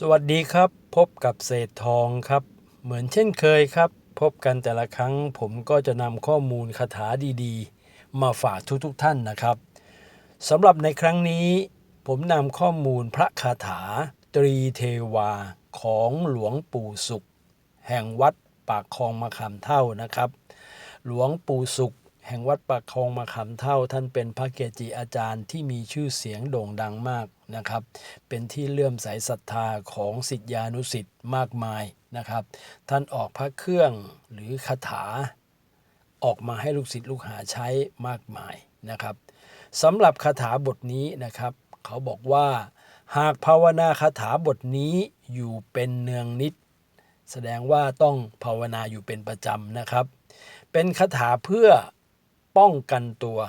สวัสดีครับ พบกับเศษทองครับ เหมือนเช่นเคยครับ พบกันแต่ละครั้งผมก็จะนำข้อมูลคาถาดีๆ มาฝากทุกๆทท่านนะครับสำหรับในครั้งนี้ ผมนำข้อมูลพระคาถา ตรีเทวาของหลวงปู่สุข แห่งวัดปากคลองมะขามเท่านะครับ หลวงปู่สุข แห่งวัดปากคองมะขามเท่าท่านเป็นพระเกจิอาจารย์ที่มีชื่อเสียงโด่งดังมากนะครับ เป็นที่เลื่อมใสศรัทธาของศิษยานุศิษย์มากมายนะครับ ท่านออกพระเครื่องหรือคาถา ออกมาให้ลูกศิษย์ลูกหาใช้มากมายนะครับสำหรับคาถาบทนี้นะครับ เขาบอกว่าหากภาวนาคาถาบทนี้อยู่เป็นเนืองนิด แสดงว่าต้องภาวนาอยู่เป็นประจำนะครับ เป็นคาถาเพื่อ ป้องกันตัว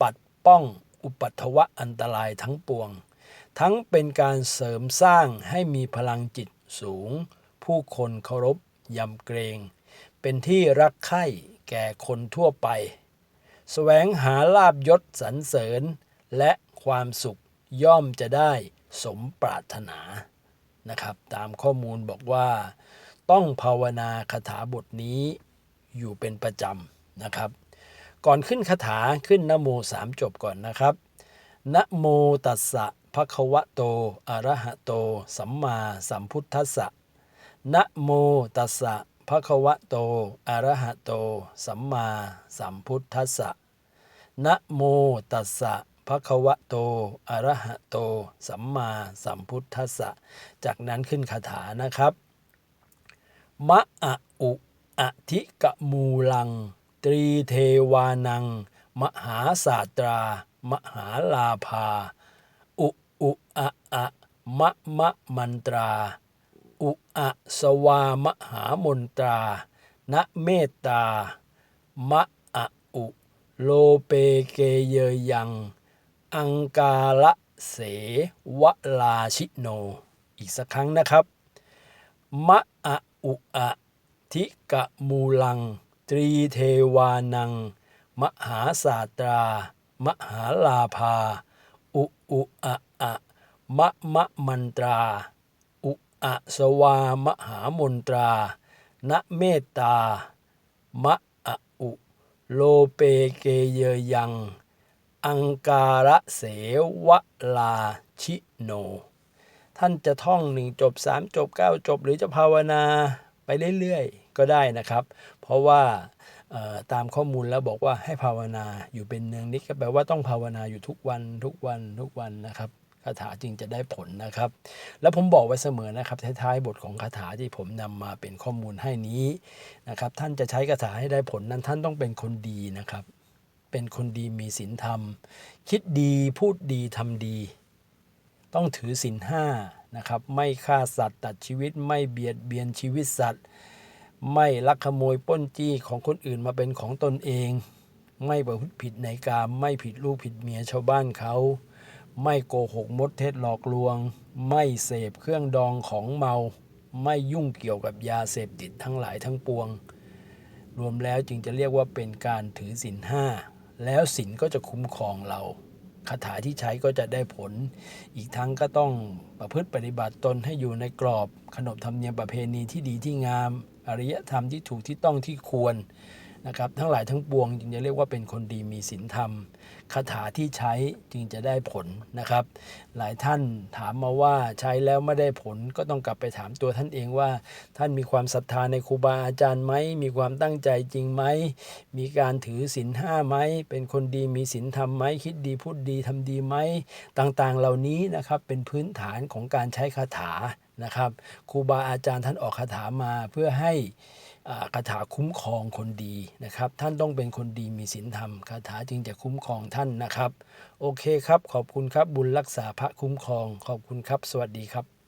ปัดป้องอุปัตวะอันตรายทั้งปวง ทั้งเป็นการเสริมสร้างให้มีพลังจิตสูง ผู้คนเคารพยำเกรง เป็นที่รักใคร่แก่คนทั่วไปแสวงหาลาบยศสรรเสริญ และความสุขย่อมจะได้สมปรารถนานะครับ ตามข้อมูลบอกว่า ต้องภาวนาคาถาบทนี้อยู่เป็นประจำนะครับ ก่อนขึ้นคาถาขึ้นนโมสามจบก่อนนะครับนะโมตัสสะภะคะวะโตอะระหะโต สัมมาสัมพุทธัสสะนะโมตัสสะภะคะวะโตอะระหะโต สัมมาสัมพุทธัสสะนะโมตัสสะภะคะวะโตอะระหะโต สัมมาสัมพุทธัสสะจากนั้นขึ้นคาถานะครับ มะอะอุอะธิกะมูลัง ตรีเทวานัง มหาศาตรา มหาลาภา อุ อุอะอะมะมะมันตรา อุอะสวามหามนตรานะเมตตา มะอะอุ โลเปเกเยยัง อังกาละเสวลาชิโน อีกสักครั้งนะครับ มะอะอุอะทิกะมูลัง ตรีเทวานัง มหาศาตรา มหาลาภา อุอุอะอะมะมะมันตรา อุอะสวามหามนตรานะเมตตา มะอะอุ โลเปเกเยยัง อังการะเสวลาชิโน ท่านจะท่องหนึ่งจบสามจบเก้าจบหรือจะภาวนาไปเรื่อยๆ ก็ได้นะครับ เพราะว่าตามข้อมูลแล้วบอกว่าให้ภาวนาอยู่เป็นเนืองนิดก็แปลว่าต้องภาวนาอยู่ทุกวันทุกวันทุกวันนะครับคาถาจึงจะได้ผลนะครับ แล้วผมบอกไว้เสมอนะครับท้ายๆบทของคาถาที่ผมนำมาเป็นข้อมูลให้นี้นะครับ ท่านจะใช้คาถาให้ได้ผลนั้นท่านต้องเป็นคนดีนะครับ เป็นคนดีมีศีลธรรม คิดดีพูดดีทำดี ต้องถือศีลห้านะครับ ไม่ฆ่าสัตว์ตัดชีวิตไม่เบียดเบียนชีวิตสัตว์ ไม่ลักขโมยป้นจี้ของคนอื่นมาเป็นของตนเอง ไม่ประพฤติผิดในกามไม่ผิดลูกผิดเมียชาวบ้านเขา ไม่โกหกมดเท็จหลอกลวง ไม่เสพเครื่องดองของเมา ไม่ยุ่งเกี่ยวกับยาเสพติดทั้งหลายทั้งปวง รวมแล้วจึงจะเรียกว่าเป็นการถือศีลห้าแล้วศีลก็จะคุ้มครองเรา คาถาที่ใช้ก็จะได้ผล อีกทั้งก็ต้องประพฤติปฏิบัติตนให้อยู่ในกรอบ ขนบธรรมเนียมประเพณีที่ดีที่งาม อริยธรรมที่ถูกที่ต้องที่ควร นะครับทั้งหลายทั้งปวงจึงจะเรียกว่าเป็นคนดีมีศีลธรรมคาถาที่ใช้จึงจะได้ผลนะครับ หลายท่านถามมาว่าใช้แล้วไม่ได้ผลก็ต้องกลับไปถามตัวท่านเองว่า ท่านมีความศรัทธาในครูบาอาจารย์ไหมมีความตั้งใจจริงไหมมีการถือศีลห้าไหมเป็นคนดีมีศีลธรรมไหมคิดดีพูดดีทำดีไหมต่างๆ เหล่านี้นะครับเป็นพื้นฐานของการใช้คาถา นะครับครูบาอาจารย์ท่านออกคาถามาเพื่อให้อาคาถาคุ้มครองคนดีนะครับ ท่านต้องเป็นคนดีมีศีลธรรมคาถาจึงจะคุ้มครองท่านนะครับ โอเคครับ ขอบคุณครับบุญรักษาพระคุ้มครอง ขอบคุณครับ สวัสดีครับ